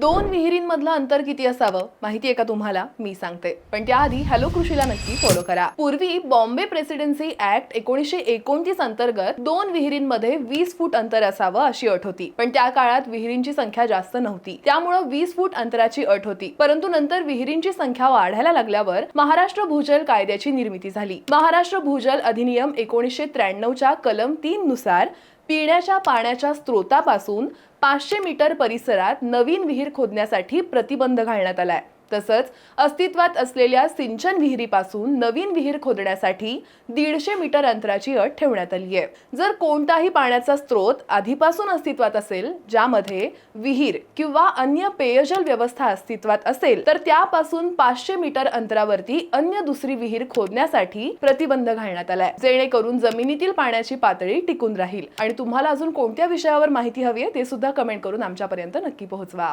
दोन विहिरींमधलं अंतर किती असावं माहिती आहे का तुम्हाला? मी सांगते. पण त्याआधी हॅलो कृषीला नक्की फॉलो करा. पूर्वी बॉम्बे प्रेसिडेन्सी ऍक्ट एकोणीसशे एकोणतीस अंतर्गत दोन विहिरींमध्ये वीस फूट अंतर असावं अशी अट होती. पण त्या काळात विहिरींची संख्या जास्त नव्हती. त्यामुळं वीस फूट अंतराची अट होती. परंतु नंतर विहिरींची संख्या वाढायला लागल्यावर महाराष्ट्र भूजल कायद्याची निर्मिती झाली. महाराष्ट्र भूजल अधिनियम एकोणीसशे त्र्याण्णवच्या कलम तीन नुसार पिण्याच्या पाण्याच्या स्रोतापासून पाचशे मीटर परिसरात नवीन विहीर खोदण्यासाठी प्रतिबंध घालण्यात आलाय. तसंच अस्तित्वात असलेल्या सिंचन विहिरीपासून नवीन विहीर खोदण्यासाठी दीडशे मीटर अंतराची अट ठेवण्यात आली आहे. जर कोणताही पाण्याचा स्रोत आधीपासून अस्तित्वात असेल ज्यामध्ये विहीर किंवा अन्य पेयजल व्यवस्था अस्तित्वात असेल तर त्यापासून पाचशे मीटर अंतरावरती अन्य दुसरी विहीर खोदण्यासाठी प्रतिबंध घालण्यात आलाय जेणेकरून जमिनीतील पाण्याची पातळी टिकून राहील. आणि तुम्हाला अजून कोणत्या विषयावर माहिती हवी आहे ते सुद्धा कमेंट करून आमच्यापर्यंत नक्की पोहोचवा.